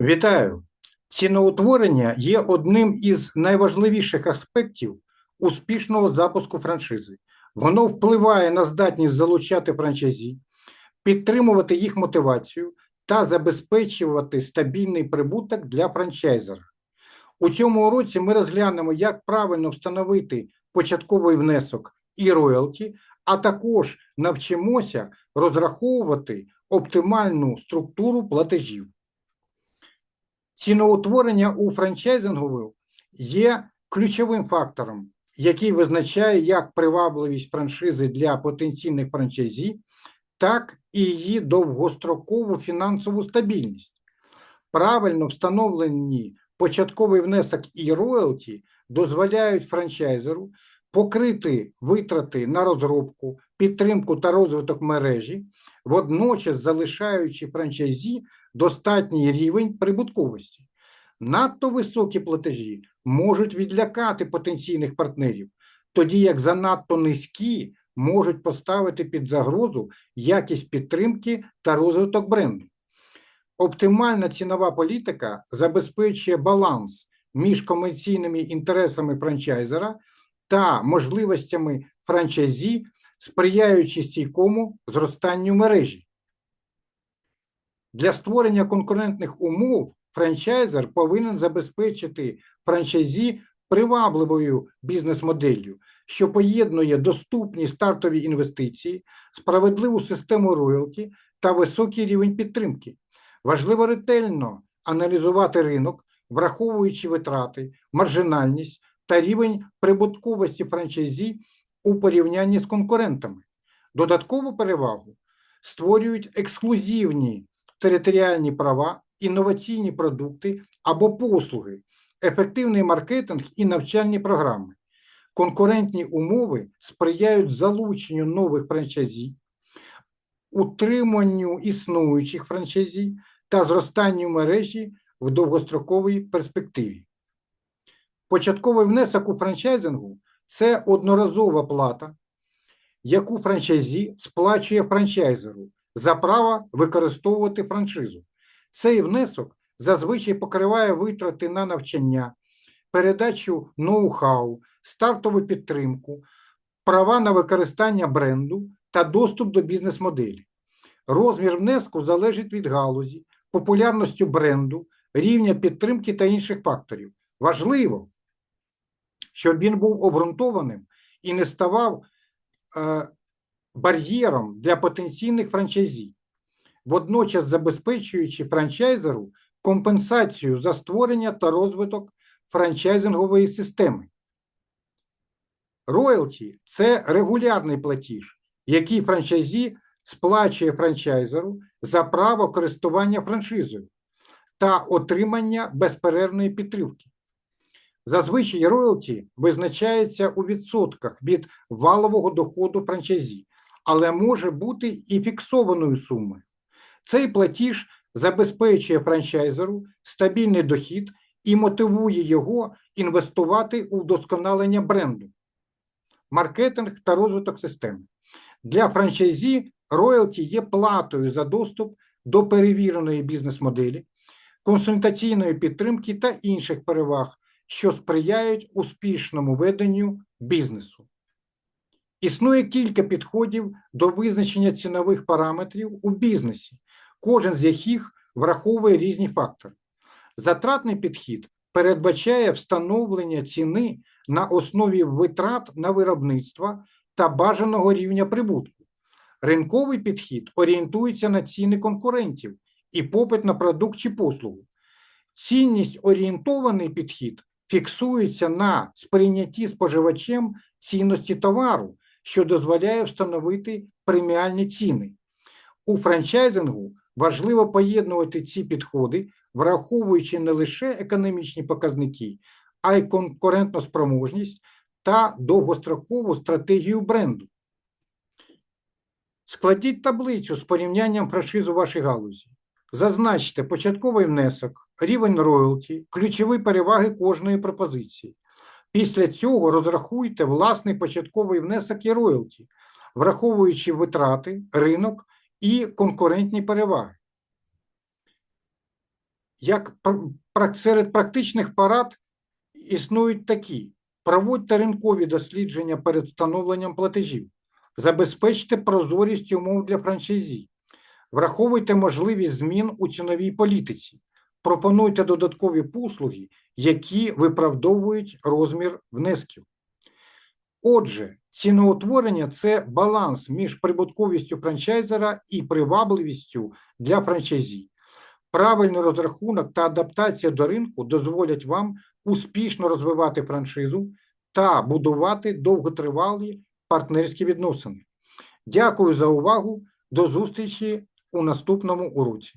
Вітаю! Ціноутворення є одним із найважливіших аспектів успішного запуску франшизи. Воно впливає на здатність залучати франчайзі, підтримувати їх мотивацію та забезпечувати стабільний прибуток для франчайзера. У цьому уроці ми розглянемо, як правильно встановити початковий внесок і роялті, а також навчимося розраховувати оптимальну структуру платежів. Ціноутворення у франчайзингу є ключовим фактором, який визначає як привабливість франшизи для потенційних франчайзі, так і її довгострокову фінансову стабільність. Правильно встановлені початковий внесок і роялті дозволяють франчайзеру покрити витрати на розробку, підтримку та розвиток мережі, водночас залишаючи франчайзі достатній рівень прибутковості. Надто високі платежі можуть відлякати потенційних партнерів, тоді як занадто низькі можуть поставити під загрозу якість підтримки та розвиток бренду. Оптимальна цінова політика забезпечує баланс між комерційними інтересами франчайзера та можливостями франчайзі, сприяючи стійкому зростанню мережі. Для створення конкурентних умов франчайзер повинен забезпечити франчайзі привабливою бізнес-моделлю, що поєднує доступні стартові інвестиції, справедливу систему роялті та високий рівень підтримки. Важливо ретельно аналізувати ринок, враховуючи витрати, маржинальність та рівень прибутковості франчайзі у порівнянні з конкурентами. Додаткову перевагу створюють ексклюзивні територіальні права, інноваційні продукти або послуги, ефективний маркетинг і навчальні програми. Конкурентні умови сприяють залученню нових франчайзі, утриманню існуючих франчайзі та зростанню мережі в довгостроковій перспективі. Початковий внесок у франчайзингу це одноразова плата, яку франчайзі сплачує франчайзеру за право використовувати франшизу. Цей внесок зазвичай покриває витрати на навчання, передачу ноу-хау, стартову підтримку, права на використання бренду та доступ до бізнес-моделі. Розмір внеску залежить від галузі, популярності бренду, рівня підтримки та інших факторів. Важливо, щоб він був обґрунтованим і не ставав е, бар'єром для потенційних франчайзі, водночас забезпечуючи франчайзеру компенсацію за створення та розвиток франчайзингової системи. Роялті це регулярний платіж, який франчайзі сплачує франчайзеру за право користування франшизою та отримання безперервної підтримки. Зазвичай роялті визначається у відсотках від валового доходу франчайзі, але може бути і фіксованою сумою. Цей платіж забезпечує франчайзеру стабільний дохід і мотивує його інвестувати у вдосконалення бренду, маркетинг та розвиток системи. Для франчайзі роялті є платою за доступ до перевіреної бізнес-моделі, консультаційної підтримки та інших переваг, що сприяють успішному веденню бізнесу. Існує кілька підходів до визначення цінових параметрів у бізнесі, кожен з яких враховує різні фактори. Затратний підхід передбачає встановлення ціни на основі витрат на виробництво та бажаного рівня прибутку. Ринковий підхід орієнтується на ціни конкурентів і попит на продукт чи послугу. Цінність орієнтований підхід фіксується на сприйнятті споживачем цінності товару, що дозволяє встановити преміальні ціни. У франчайзингу важливо поєднувати ці підходи, враховуючи не лише економічні показники, а й конкурентну спроможність та довгострокову стратегію бренду. Складіть таблицю з порівнянням франшиз у вашій галузі. Зазначте початковий внесок, рівень роялті, ключові переваги кожної пропозиції. Після цього розрахуйте власний початковий внесок і роялті, враховуючи витрати, ринок і конкурентні переваги. як серед практичних порад існують такі: проводьте ринкові дослідження перед встановленням платежів, забезпечте прозорість умов для франчайзі, враховуйте можливість змін у ціновій політиці, пропонуйте додаткові послуги, які виправдовують розмір внесків. Отже, ціноутворення це баланс між прибутковістю франчайзера і привабливістю для франчайзі. Правильний розрахунок та адаптація до ринку дозволять вам успішно розвивати франшизу та будувати довготривалі партнерські відносини. Дякую за увагу. До зустрічі у наступному уроці.